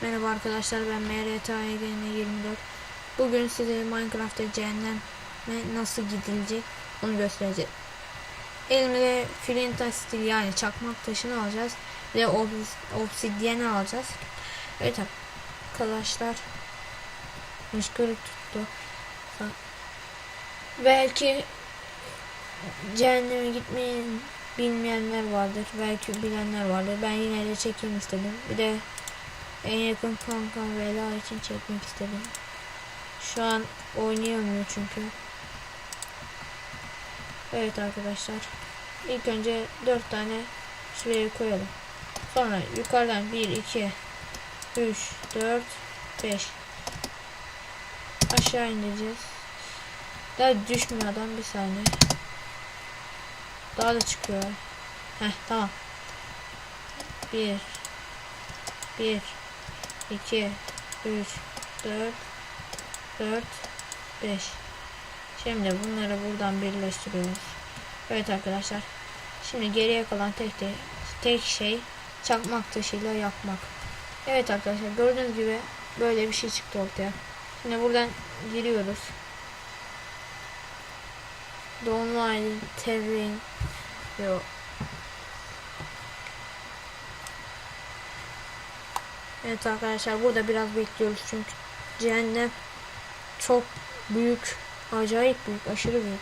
Merhaba arkadaşlar ben MRTAYGN 24 Bugün size Minecraft'ta cehenneme nasıl gidilecek onu göstereceğim. Elimde flint stil yani çakmak taşını alacağız ve obs- alacağız. Evet arkadaşlar Müşkürük tuttu. Belki cehenneme gitmeyi bilmeyenler vardır belki bilenler vardır. Ben yine de çekeyim istedim. Bir de en yakın kankam Vela için çekmek istedim. Şu an oynayamıyor çünkü. Evet arkadaşlar. İlk önce 4 tane şuraya koyalım. Sonra yukarıdan 1, 2, 3, 4, 5. Aşağı indireceğiz. Daha düşmüyor adam bir saniye. Daha da çıkıyor. Heh tamam. 1 1 2 3 4 4 5 Şimdi bunları buradan birleştiriyoruz. Evet arkadaşlar. Şimdi geriye kalan tek tek, tek şey çakmak taşıyla yapmak. Evet arkadaşlar gördüğünüz gibi böyle bir şey çıktı ortaya. Şimdi buradan giriyoruz. Dolunay Terrain Yok. Evet arkadaşlar burada biraz bekliyoruz çünkü cehennem çok büyük, acayip büyük, aşırı büyük.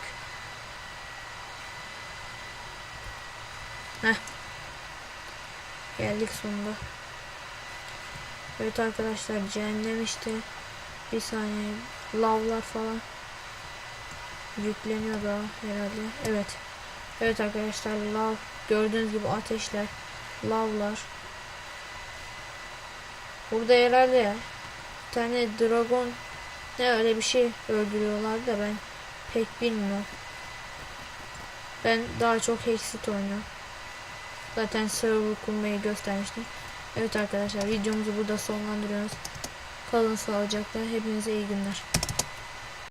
Heh. Geldik sonunda. Evet arkadaşlar cehennem işte bir saniye lavlar falan yükleniyor daha herhalde. Evet. Evet arkadaşlar lav gördüğünüz gibi ateşler, lavlar Burada herhalde ya. Bir tane dragon ne öyle bir şey öldürüyorlar da ben pek bilmiyorum. Ben daha çok Hexit oynuyorum. Zaten server kurmayı göstermiştim. Evet arkadaşlar videomuzu burada sonlandırıyoruz. Kalın sağlıcakla. Hepinize iyi günler.